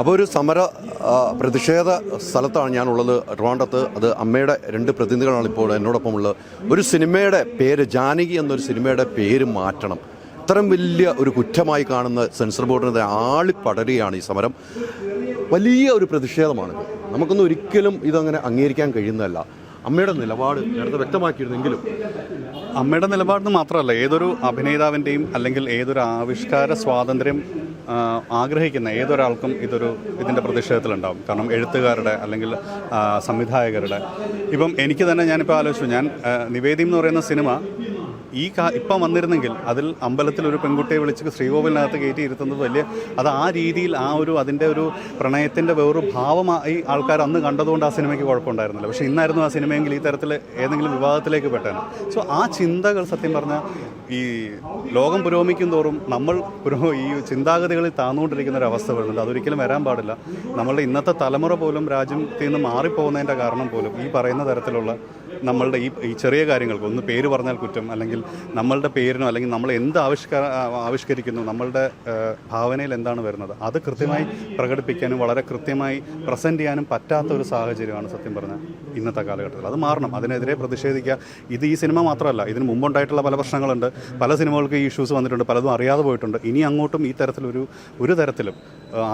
അപ്പോൾ ഒരു സമര പ്രതിഷേധ സ്ഥലത്താണ് ഞാനുള്ളത്. ട്രിവാൻഡ്രത്ത് അത് അമ്മയുടെ രണ്ട് പ്രതിനിധികളാണ് ഇപ്പോൾ എന്നോടൊപ്പം ഉള്ളത് ഒരു സിനിമയുടെ പേര് ജാനകി എന്നൊരു സിനിമയുടെ പേര് മാറ്റണം. ഇത്രയും വലിയ ഒരു കുറ്റമായി കാണുന്ന സെൻസർ ബോർഡിനെതിരെ ആളിപ്പടരുകയാണ് ഈ സമരം. വലിയ ഒരു പ്രതിഷേധമാണിത്. നമുക്കൊന്നും ഒരിക്കലും ഇതങ്ങനെ അംഗീകരിക്കാൻ കഴിയുന്നതല്ല. അമ്മയുടെ നിലപാട് നേരത്തെ വ്യക്തമാക്കിയിരുന്നെങ്കിലും അമ്മയുടെ നിലപാടിന് മാത്രമല്ല ഏതൊരു അഭിനേതാവിന്റെയും അല്ലെങ്കിൽ ഏതൊരു ആവിഷ്കാര സ്വാതന്ത്ര്യം ആഗ്രഹിക്കുന്ന ഏതൊരാൾക്കും ഇതൊരു ഇതിന്റെ പ്രതിഷേധത്തിലുണ്ടാവും. കാരണം എഴുത്തുകാരുടെ അല്ലെങ്കിൽ സംവിധായകരുടെ. ഇപ്പം എനിക്ക് തന്നെ ഞാനിപ്പോൾ ആലോചിച്ചു ഞാൻ നിവേദി എന്ന് പറയുന്ന സിനിമ ഈ കാ ഇപ്പം വന്നിരുന്നെങ്കിൽ അതിൽ അമ്പലത്തിൽ ഒരു പെൺകുട്ടിയെ വിളിച്ച് ശ്രീകോവിലിനകത്ത് കയറ്റി ഇരുത്തുന്നത് വലിയ അത് ആ രീതിയിൽ ആ ഒരു അതിന്റെ ഒരു പ്രണയത്തിന്റെ വേറൊരു ഭാവമായി ആൾക്കാർ അന്ന് കണ്ടതുകൊണ്ട് ആ സിനിമയ്ക്ക് കുഴപ്പമുണ്ടായിരുന്നില്ല. പക്ഷേ ഇന്നായിരുന്നു ആ സിനിമയെങ്കിൽ ഈ തരത്തിൽ ഏതെങ്കിലും വിവാദത്തിലേക്ക് പെട്ടേനെ. സോ ആ ചിന്തകൾ സത്യം പറഞ്ഞാൽ ഈ ലോകം പുരോഗമിക്കും തോറും നമ്മൾ പുരോ ഈ ചിന്താഗതികളിൽ താന്നുകൊണ്ടിരിക്കുന്ന ഒരു അവസ്ഥ വരുന്നുണ്ട് അതൊരിക്കലും വരാൻ പാടില്ല. നമ്മളുടെ ഇന്നത്തെ തലമുറ പോലും രാജ്യത്തിൽ നിന്ന് മാറിപ്പോകുന്നതിന്റെ കാരണം പോലും ഈ പറയുന്ന തരത്തിലുള്ള നമ്മളുടെ ഈ ഈ ചെറിയ കാര്യങ്ങൾക്ക് ഒന്ന് പേര് പറഞ്ഞാൽ കുറ്റം അല്ലെങ്കിൽ നമ്മളുടെ പേരിനോ അല്ലെങ്കിൽ നമ്മൾ എന്ത് ആവിഷ്കാര ആവിഷ്കരിക്കുന്നു നമ്മളുടെ ഭാവനയിൽ എന്താണ് വരുന്നത് അത് കൃത്യമായി പ്രകടിപ്പിക്കാനും വളരെ കൃത്യമായി പ്രസന്റ് ചെയ്യാനും പറ്റാത്ത ഒരു സാഹചര്യമാണ് സത്യം പറഞ്ഞാൽ ഇന്നത്തെ കാലഘട്ടത്തിൽ. അത് മാറണം. അതിനെതിരെ പ്രതിഷേധിക്കുക. ഇത് ഈ സിനിമ മാത്രമല്ല ഇതിന് മുമ്പുണ്ടായിട്ടുള്ള പല പ്രശ്നങ്ങളുണ്ട്. പല സിനിമകൾക്ക് ഈ ഇഷ്യൂസ് വന്നിട്ടുണ്ട് പലതും അറിയാതെ പോയിട്ടുണ്ട്. ഇനി അങ്ങോട്ടും ഈ തരത്തിലൊരു ഒരു തരത്തിലും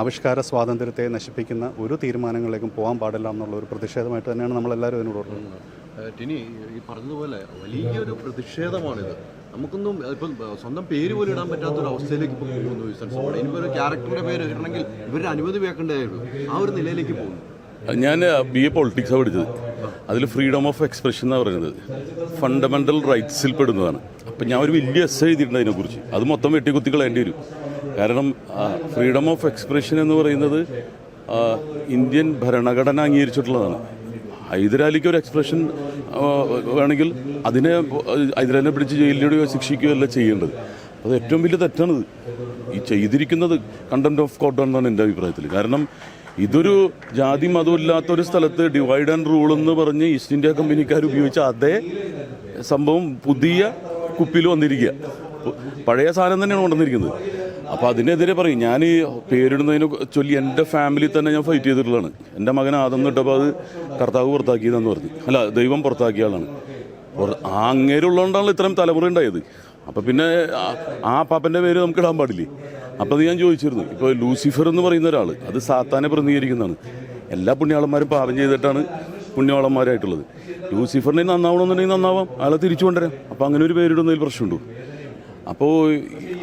ആവിഷ്കാര സ്വാതന്ത്ര്യത്തെ നശിപ്പിക്കുന്ന ഒരു തീരുമാനങ്ങളിലേക്കും പോകാൻ പാടില്ല എന്നുള്ള ഒരു പ്രതിഷേധമായിട്ട് തന്നെയാണ് നമ്മളെല്ലാവരും ഇതിനോട് ഏഹ് ടിനി ഈ പറഞ്ഞതുപോലെ വലിയൊരു പ്രതിഷേധമാണിത്. നമുക്കൊന്നും ഇപ്പം സ്വന്തം പേര് പോലും ഇടാൻ പറ്റാത്ത ഒരു അവസ്ഥയിലേക്ക് ഇപ്പോൾ പോകുന്നു ഈ സെൻസർ ഇനിയിപ്പോൾ ഒരു ക്യാരക്ടറിന്റെ പേര് ഇടണമെങ്കിൽ ഇവരുടെ അനുമതി വേക്കേണ്ടതായിരുന്നു ആ ഒരു നിലയിലേക്ക് പോകുന്നു. ഞാൻ ബി എ പൊളിറ്റിക്സാണ് പഠിച്ചത്. അതിൽ ഫ്രീഡം ഓഫ് എക്സ്പ്രഷൻ എന്നാണ് പറയുന്നത്. ഫണ്ടമെന്റൽ റൈറ്റ്സിൽ പെടുന്നതാണ്. അപ്പം ഞാൻ ഒരു വലിയ എസ് എഴുതിയിട്ടുണ്ട് അതിനെക്കുറിച്ച്. അത് മൊത്തം വെട്ടിക്കുത്തി കളയേണ്ടി വരും. കാരണം ഫ്രീഡം ഓഫ് എക്സ്പ്രഷൻ എന്ന് പറയുന്നത് ഇന്ത്യൻ ഭരണഘടന അംഗീകരിച്ചിട്ടുള്ളതാണ്. ഹൈദരാലിക്ക് ഒരു എക്സ്പ്രഷൻ വേണമെങ്കിൽ അതിനെ ഹൈദരാലിനെ പിടിച്ച് ജയിലിലൂടെയോ ശിക്ഷിക്കുകയോ അല്ല ചെയ്യേണ്ടത്. അത് ഏറ്റവും വലിയ തെറ്റാണിത് ഈ ചെയ്തിരിക്കുന്നത് കണ്ടന്റ് ഓഫ് കോട്ട് എന്നാണ് എന്റെ അഭിപ്രായത്തിൽ. കാരണം ഇതൊരു ജാതി മതമില്ലാത്ത ഒരു സ്ഥലത്ത് ഡിവൈഡ് ആൻഡ് റൂൾ എന്ന് പറഞ്ഞ് ഈസ്റ്റ് ഇന്ത്യ കമ്പനിക്കാർ ഉപയോഗിച്ച അതേ സംഭവം പുതിയ കുപ്പിയിൽ വന്നിരിക്കുക. പഴയ സാധനം തന്നെയാണ് കൊണ്ടുവന്നിരിക്കുന്നത്. അപ്പോൾ അതിനെതിരെ പറയും. ഞാൻ ഈ പേരിടുന്നതിനെ ചൊല്ലി എന്റെ ഫാമിലി തന്നെ ഞാൻ ഫൈറ്റ് ചെയ്തിട്ടുള്ളതാണ്. എന്റെ മകൻ ആദം കിട്ടപ്പോ അത് കർത്താവ് പുറത്താക്കിയതെന്ന് പറഞ്ഞു. അല്ല ദൈവം പുറത്താക്കിയ ആളാണ്. അങ്ങേരുള്ളതുകൊണ്ടാണല്ലോ ഇത്രയും തലമുറ ഉണ്ടായത്. അപ്പോൾ പിന്നെ ആ- പാപ്പന്റെ പേര് നമുക്ക് ഇടാൻ പാടില്ലേ? അപ്പോൾ അത് ഞാൻ ചോദിച്ചിരുന്നു. ഇപ്പൊ ലൂസിഫർ എന്ന് പറയുന്ന ഒരാൾ അത് സാത്താനെ പ്രതിനിധീകരിക്കുന്നതാണ് എല്ലാ പുണ്യാളന്മാരും പാപം ചെയ്തിട്ടാണ് പുണ്യാളന്മാരായിട്ടുള്ളത്. ലൂസിഫറിനെ നന്നാവണമെന്നുണ്ടെങ്കിൽ നന്നാവാം. അയാളെ തിരിച്ചു കൊണ്ടുവരാം. അപ്പൊ അങ്ങനെ ഒരു പേരിടുന്നതിൽ പ്രശ്നമുണ്ടോ? അപ്പോൾ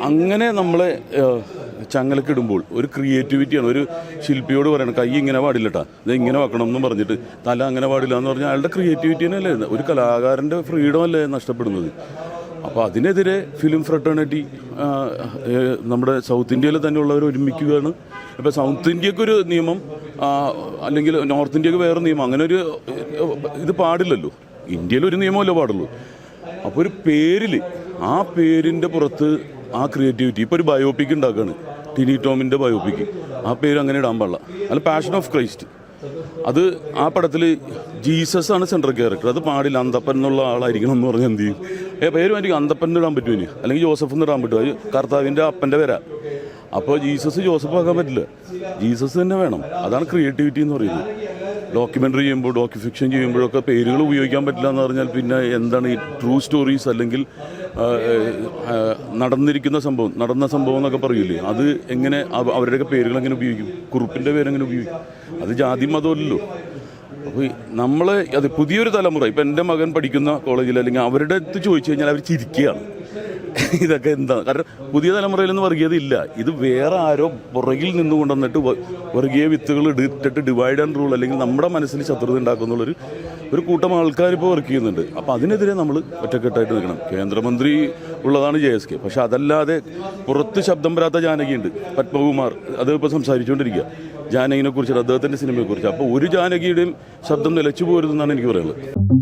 അങ്ങനെ നമ്മളെ ചങ്ങലക്കിടുമ്പോൾ ഒരു ക്രിയേറ്റിവിറ്റിയാണ്. ഒരു ശില്പിയോട് പറയണം കൈ ഇങ്ങനെ പാടില്ലട്ടാ ഇത് ഇങ്ങനെ വെക്കണം എന്നും പറഞ്ഞിട്ട് തല അങ്ങനെ പാടില്ല എന്ന് പറഞ്ഞാൽ അയാളുടെ ക്രിയേറ്റിവിറ്റി അല്ലേ ഒരു കലാകാരന്റെ ഫ്രീഡം അല്ലേ നഷ്ടപ്പെടുന്നത്? അപ്പോൾ അതിനെതിരെ ഫിലിം ഫ്രട്ടേണിറ്റി നമ്മുടെ സൗത്ത് ഇന്ത്യയിൽ തന്നെ ഉള്ളവർ ഒരുമിക്കുകയാണ്. ഇപ്പോൾ സൗത്ത് ഇന്ത്യക്കൊരു നിയമം അല്ലെങ്കിൽ നോർത്ത് ഇന്ത്യയ്ക്ക് വേറെ നിയമം അങ്ങനെ ഒരു ഇത് പാടില്ലല്ലോ. ഇന്ത്യയിൽ ഒരു നിയമമല്ലേ പാടുള്ളൂ. അപ്പോൾ ഒരു പേരിൽ ആ പേരിന്റെ പുറത്ത് ആ ക്രിയേറ്റിവിറ്റി ഇപ്പോൾ ഒരു ബയോപിക് ഉണ്ടാക്കുകയാണ് ടിനി ടോമിന്റെ ബയോപിക് ആ പേര് അങ്ങനെ ഇടാൻ പാടില്ല. അല്ല പാഷൻ ഓഫ് ക്രൈസ്റ്റ് അത് ആ പടത്തിൽ ജീസസ് ആണ് സെൻട്രൽ ക്യാരക്ടർ അത് പാടില്ല അന്തപ്പൻ എന്നുള്ള ആളായിരിക്കണം എന്ന് പറഞ്ഞാൽ എന്ത് ചെയ്യും? ഏ പേര് വേണ്ടി അന്തപ്പൻ ഇടാൻ പറ്റുമോ അല്ലെങ്കിൽ ജോസഫ് എന്ന് ഇടാൻ പറ്റുമോ അത് കർത്താവിന്റെ അപ്പന്റെ പേരാ. അപ്പോൾ ജീസസ് ജോസഫ് ആക്കാൻ പറ്റില്ല. ജീസസ് തന്നെ വേണം. അതാണ് ക്രിയേറ്റിവിറ്റി എന്ന് പറയുന്നത്. ഡോക്യുമെന്ററി ചെയ്യുമ്പോൾ ഡോക്യു ഫിക്ഷൻ ചെയ്യുമ്പോഴൊക്കെ പേരുകൾ ഉപയോഗിക്കാൻ പറ്റില്ല എന്ന് പറഞ്ഞാൽ പിന്നെ എന്താണ് ഈ ട്രൂ സ്റ്റോറീസ് അല്ലെങ്കിൽ നടന്നിരിക്കുന്ന സംഭവം നടന്ന സംഭവം എന്നൊക്കെ പറയൂലേ? അത് എങ്ങനെ അവ- അവരുടെയൊക്കെ പേരുകൾ എങ്ങനെ ഉപയോഗിക്കും? കുറുപ്പിന്റെ പേരെങ്ങനെ ഉപയോഗിക്കും? അത് ജാതി മതമല്ലല്ലോ. അപ്പോൾ നമ്മളെ അത് പുതിയൊരു തലമുറ ഇപ്പം എന്റെ മകൻ പഠിക്കുന്ന കോളേജിൽ അല്ലെങ്കിൽ അവരുടെ അടുത്ത് ചോദിച്ചു കഴിഞ്ഞാൽ അവർ ചിരിക്കുകയാണ്. ഇതൊക്കെ എന്താ? കാരണം പുതിയ തലമുറയിലൊന്നും വർഗീയത ഇല്ല ഇത് വേറെ ആരോ പുറകിൽ നിന്ന് കൊണ്ടുവന്നിട്ട് വർഗീയ വിത്തുകൾ ഇട്ടിട്ട് ഡിവൈഡ് ആൻഡ് റൂൾ അല്ലെങ്കിൽ നമ്മുടെ മനസ്സിൽ ശത്രുത ഉണ്ടാക്കുന്നുള്ളൊരു ഒരു കൂട്ടം ആൾക്കാർ ഇപ്പോൾ വർക്ക് ചെയ്യുന്നുണ്ട്. അപ്പോൾ അതിനെതിരെ നമ്മൾ ഒറ്റക്കെട്ടായിട്ട് നിൽക്കണം. കേന്ദ്രമന്ത്രി ഉള്ളതാണ് ജെ എസ് കെ. പക്ഷെ അതല്ലാതെ പുറത്ത് ശബ്ദം വരാത്ത ജാനകിയുണ്ട്. പത്മകുമാർ അത് ഇപ്പോൾ സംസാരിച്ചുകൊണ്ടിരിക്കുക. ജാനകിനെ കുറിച്ച് അദ്ദേഹത്തിന്റെ സിനിമയെക്കുറിച്ച്. അപ്പോൾ ഒരു ജാനകിയുടെയും ശബ്ദം നിലച്ചു പോരുതെന്നാണ് എനിക്ക് പറയാനുള്ളത്.